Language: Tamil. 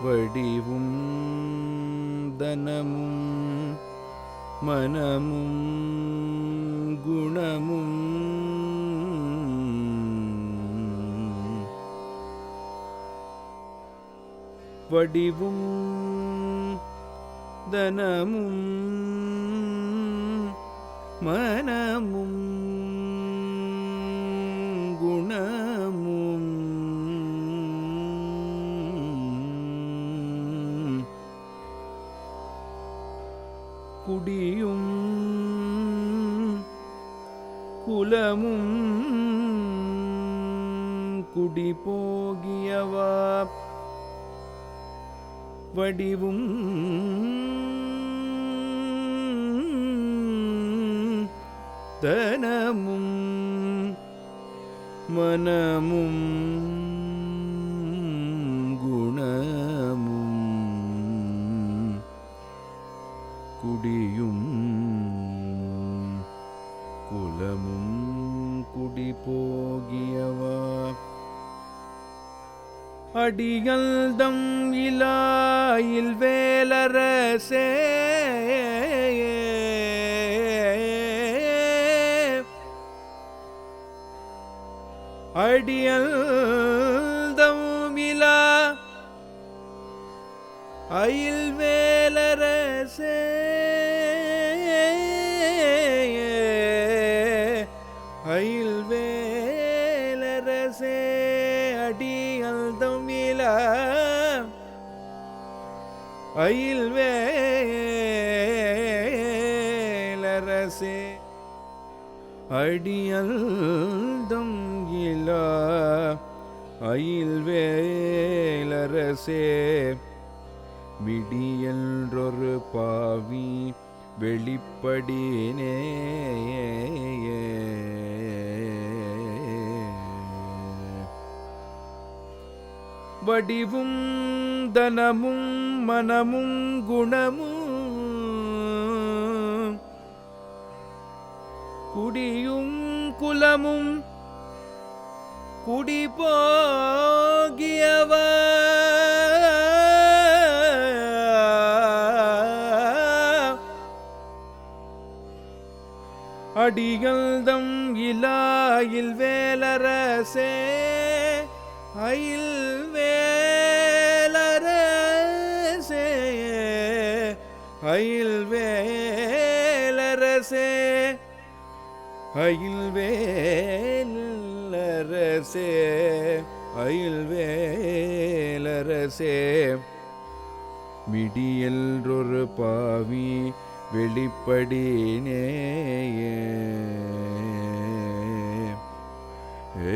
வடிவும் தனமும் மனமும் குணமும் வடிவும் தனமும் மனமும் குடியும் குலமும் குடி போகியவா வடிவும் தனமும் மனமும் குடியும் குலமும் குடி போகியவா அடியல்தம் இலாயில் வேலரசே அடியல்தம் இலா அயில் வேலரசே வேலரசே அடியல்தம் இலா அயில் வேலரசே அடியல்தம் இலா அயில் வேலரசே விடியன்றொரு பாவி வெளிப்படினே வடிவும் தனமும் மனமும் குணமும். குடியும் குலமும் குடி போகியவ. அடிகள்தம் இலாயில் வேலரசே. அயில் வேலரசே அயில் வேலரசே அயில் வேலரசே அயில் வேலரசே. மிடியல்றொரு பாவி வெளிப்படினே ஏ